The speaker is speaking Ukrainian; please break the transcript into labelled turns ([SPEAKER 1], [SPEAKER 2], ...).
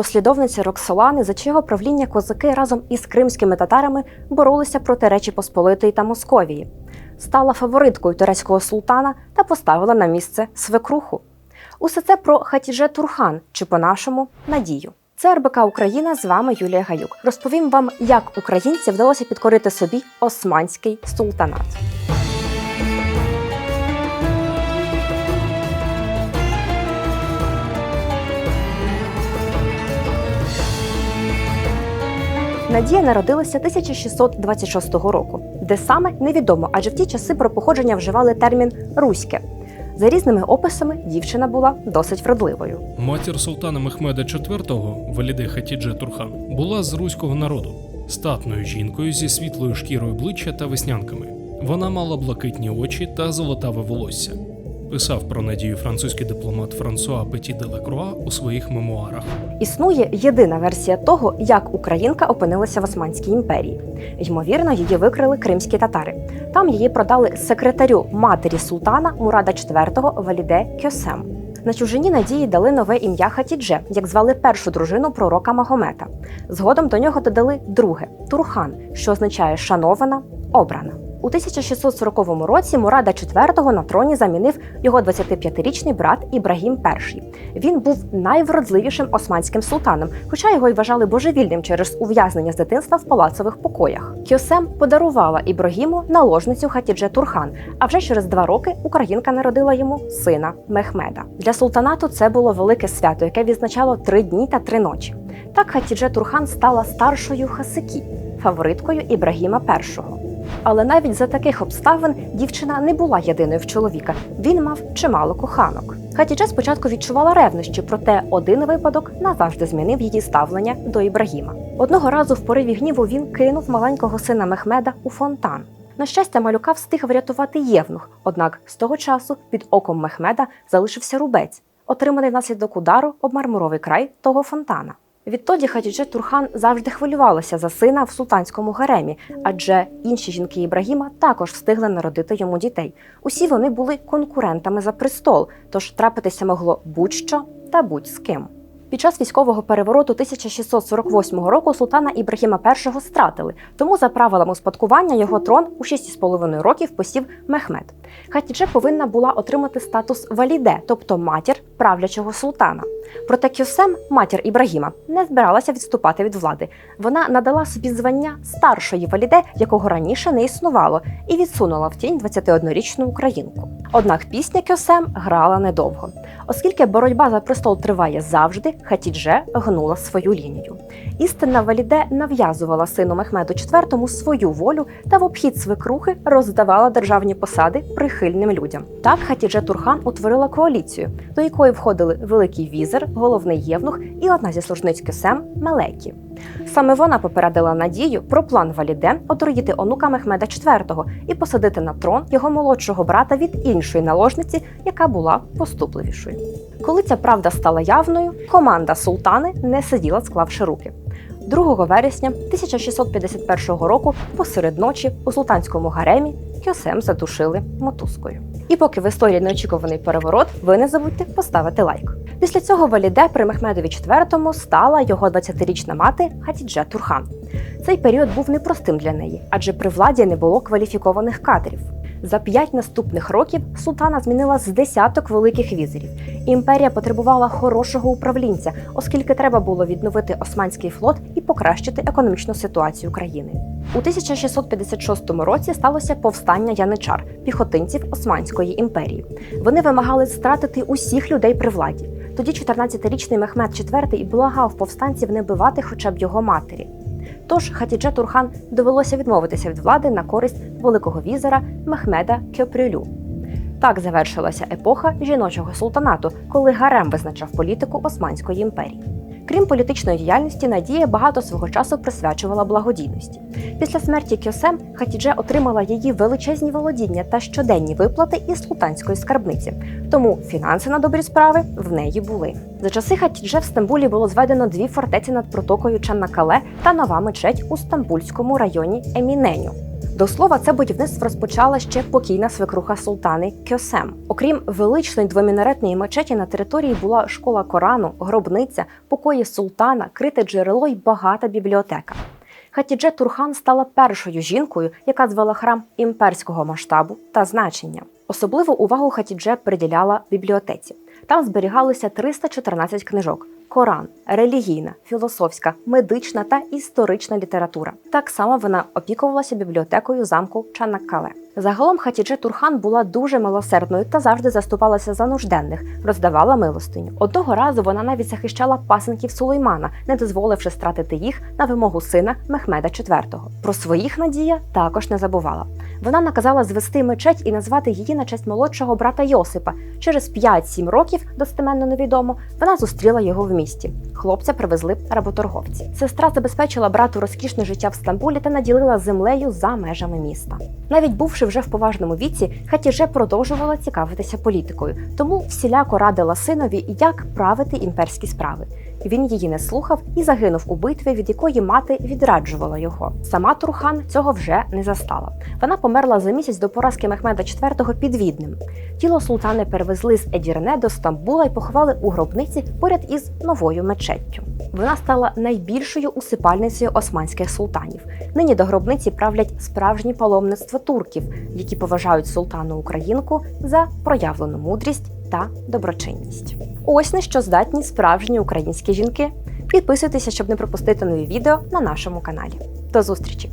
[SPEAKER 1] послідовниця Роксолани, за чого правління козаки разом із кримськими татарами боролися проти Речі Посполитої та Московії, стала фавориткою турецького султана та поставила на місце свекруху. Усе це про Хатідже Турхан, чи по-нашому Надію. Це РБК Україна. З вами Юлія Гаюк. Розповім вам, як українці вдалося підкорити собі османський султанат. Надія народилася 1626 року, де саме невідомо, адже в ті часи про походження вживали термін руське. За різними описами дівчина була досить вродливою.
[SPEAKER 2] Матір султана Мехмеда IV, Валіде Хатідже Турхан, була з руського народу, статною жінкою зі світлою шкірою обличчя та веснянками. Вона мала блакитні очі та золотаве волосся. Писав про надію французький дипломат Франсуа Петі де Лакруа у своїх мемуарах.
[SPEAKER 1] Існує єдина версія того, як українка опинилася в Османській імперії. Ймовірно, її викрили кримські татари. Там її продали секретарю матері султана Мурада IV Валіде Кьосем. На чужині надії дали нове ім'я Хатідже, як звали першу дружину пророка Магомета. Згодом до нього додали друге Турхан, що означає шанована, обрана. У 1640 році Мурада IV на троні замінив його 25-річний брат Ібрагім І. Він був найвродливішим османським султаном, хоча його й вважали божевільним через ув'язнення з дитинства в палацових покоях. Кьосем подарувала Ібрагіму наложницю Хатідже Турхан. А вже через два роки українка народила йому сина Мехмеда. Для султанату це було велике свято, яке відзначало три дні та три ночі. Так Хатідже Турхан стала старшою Хасикі, фавориткою Ібрагіма І. Але навіть за таких обставин дівчина не була єдиною в чоловіка. Він мав чимало коханок. Хатідже спочатку відчувала ревнощі, проте один випадок назавжди змінив її ставлення до Ібрагіма. Одного разу в пориві гніву він кинув маленького сина Мехмеда у фонтан. На щастя, малюка встиг врятувати євнух, однак з того часу під оком Мехмеда залишився рубець, отриманий внаслідок удару об мармуровий край того фонтана. Відтоді Хатідже Турхан завжди хвилювалася за сина в султанському гаремі, адже інші жінки Ібрагіма також встигли народити йому дітей. Усі вони були конкурентами за престол, тож трапитися могло будь-що та будь з ким. Під час військового перевороту 1648 року султана Ібрагіма І стратили, тому за правилами успадкування його трон у 6,5 років посів Мехмед. Хатідже повинна була отримати статус валіде, тобто матір правлячого султана. Проте Кюсем, матір Ібрагіма, не збиралася відступати від влади. Вона надала собі звання старшої валіде, якого раніше не існувало, і відсунула в тінь 21-річну українку. Однак пісня Кьосем грала недовго, оскільки боротьба за престол триває завжди, Хатідже гнула свою лінію. Істинна валіде нав'язувала сину Мехмеду IV свою волю та в обхід свекрухи роздавала державні посади прихильним людям. Так Хатідже Турхан утворила коаліцію, до якої входили великий візер, головний євнух і одна зі служниць Кюсем Мелекі. Саме вона попередила Надію про план Валіден отруїти онука Мехмеда IV і посадити на трон його молодшого брата від іншої наложниці, яка була поступливішою. Коли ця правда стала явною, команда султани не сиділа, склавши руки. 2 вересня 1651 року, посеред ночі, у султанському гаремі Кьосем задушили мотузкою. І поки в історії неочікуваний переворот, ви не забудьте поставити лайк. Після цього Валіде при Мехмедові IV стала його 20-річна мати Хатідже Турхан. Цей період був непростим для неї, адже при владі не було кваліфікованих кадрів. За п'ять наступних років султана змінила з десяток великих візерів. Імперія потребувала хорошого управлінця, оскільки треба було відновити османський флот і покращити економічну ситуацію країни. У 1656 році сталося повстання яничар, піхотинців Османської імперії. Вони вимагали стратити усіх людей при владі. Тоді 14-річний Мехмед IV благав повстанців не бивати хоча б його матері. Тож Хатідже Турхан довелося відмовитися від влади на користь великого візера Мехмеда Кьопрюлю. Так завершилася епоха жіночого султанату, коли гарем визначав політику Османської імперії. Крім політичної діяльності, Надія багато свого часу присвячувала благодійності. Після смерті Кьосем Хатідже отримала її величезні володіння та щоденні виплати із султанської скарбниці. Тому фінанси на добрі справи в неї були. За часи Хатідже в Стамбулі було зведено дві фортеці над протокою Чаннакале та нова мечеть у Стамбульському районі Еміненю. До слова, це будівництво розпочала ще покійна свекруха султани Кьосем. Окрім величної двомінаретної мечеті на території була школа Корану, гробниця, покої султана, крите джерело й багата бібліотека. Хатідже Турхан стала першою жінкою, яка звела храм імперського масштабу та значення. Особливу увагу Хатідже приділяла бібліотеці. Там зберігалися 314 книжок: Коран, релігійна, філософська, медична та історична література. Так само вона опікувалася бібліотекою замку Чанаккале. Загалом Хатідже Турхан була дуже милосердною та завжди заступалася за нужденних, роздавала милостиню. Одного разу вона навіть захищала пасенків Сулеймана, не дозволивши стратити їх на вимогу сина Мехмеда IV. Про своїх Надія також не забувала. Вона наказала звести мечеть і назвати її на честь молодшого брата Йосипа. Через 5-7 років, достеменно невідомо, вона зустріла його в місті. Хлопця привезли работорговці. Сестра забезпечила брату розкішне життя в Стамбулі та наділила землею за межами міста. Навіть бувши вже в поважному віці, Хатіже продовжувала цікавитися політикою, тому всіляко радила синові, як правити імперські справи. Він її не слухав і загинув у битві, від якої мати відраджувала його. Сама Турхан цього вже не застала. Вона померла за місяць до поразки Мехмеда IV під Віднем. Тіло султани перевезли з Едірне до Стамбула і поховали у гробниці поряд із новою мечеттю. Вона стала найбільшою усипальницею османських султанів. Нині до гробниці правлять справжні паломництва турків, які поважають султану українку за проявлену мудрість та доброчинність. Ось на що здатні справжні українські жінки. Підписуйтеся, щоб не пропустити нові відео на нашому каналі. До зустрічі!